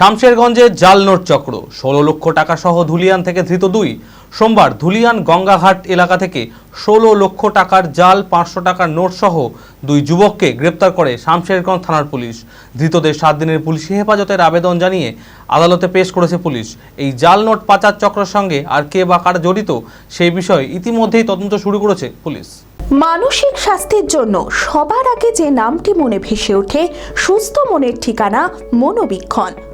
শামশেরগঞ্জে জাল নোট চক্র। ষোলো লক্ষ টাকা সহ ধুলিয়ান থেকে ধৃত দুই। সোমবার ধুলিয়ান গঙ্গাঘাট এলাকা থেকে ষোলো লক্ষ টাকার জাল, পাঁচশো টাকার নোট সহ দুই যুবককে গ্রেপ্তার করে শামশেরগঞ্জ থানার পুলিশ। ধৃতদের সাত দিনের পুলিশি হেফাজতের আবেদন জানিয়ে আদালতে পেশ করেছে পুলিশ। এই জাল নোট পাচার চক্রের সঙ্গে আর কে বা কার জড়িত সেই বিষয়ে ইতিমধ্যেই তদন্ত শুরু করেছে পুলিশ। মানসিক স্বাস্থ্যের জন্য সবার আগে যে নামটি মনে ভেসে ওঠে, সুস্থ মনের ঠিকানা মনোবীক্ষণ।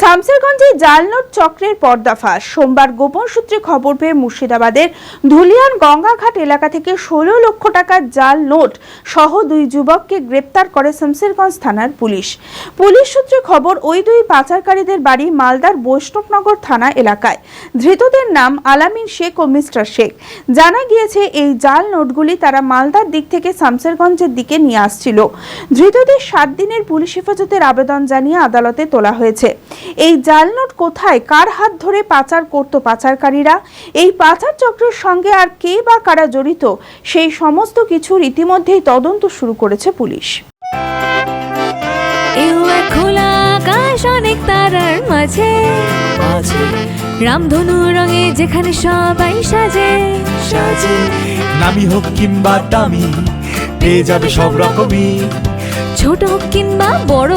শামসেরগঞ্জে জালনোট চক্রের পর্দাফাশ। সোমবার গোপন সূত্রে খবর পেয়ে মুর্শিদাবাদের ধুলিয়ান গঙ্গাঘাট এলাকা থেকে ষোলো লক্ষ টাকার জাল নোট সহ দুই যুবককে গ্রেপ্তার করে শামসেরগঞ্জ থানার পুলিশ। পুলিশ সূত্রে খবর, ওই দুই পাচারকারীদের বাড়ি মালদার বৈষ্ণবনগর থানা এলাকায়। ধৃতদের নাম আলামিন শেখ ও মিস্টার শেখ। জানা গিয়েছে, এই জাল নোটগুলি তারা মালদার দিক থেকে শামসেরগঞ্জের দিকে নিয়ে আসছিল। ধৃতদের সাত দিনের পুলিশ হেফাজতের আবেদন জানিয়ে আদালতে তোলা হয়েছে। এই জাল নোট কোথায়? কার হাত ধরে পাচার করত পাচারকারীরা? এই পাচার চক্রের সঙ্গে আর কে বা কারা জড়িত? সেই সমস্ত কিছুর ইতিমধ্যেই তদন্ত শুরু করেছে পুলিশ। খোলা আকাশ অনেক তারার মাঝে। রামধনু রঙে যেখানে সবাই সাজে। সাজে। নামি হোক কিংবা দামি পেয়ে যাবে সব রকমই। ছোট হোক কিংবা বড়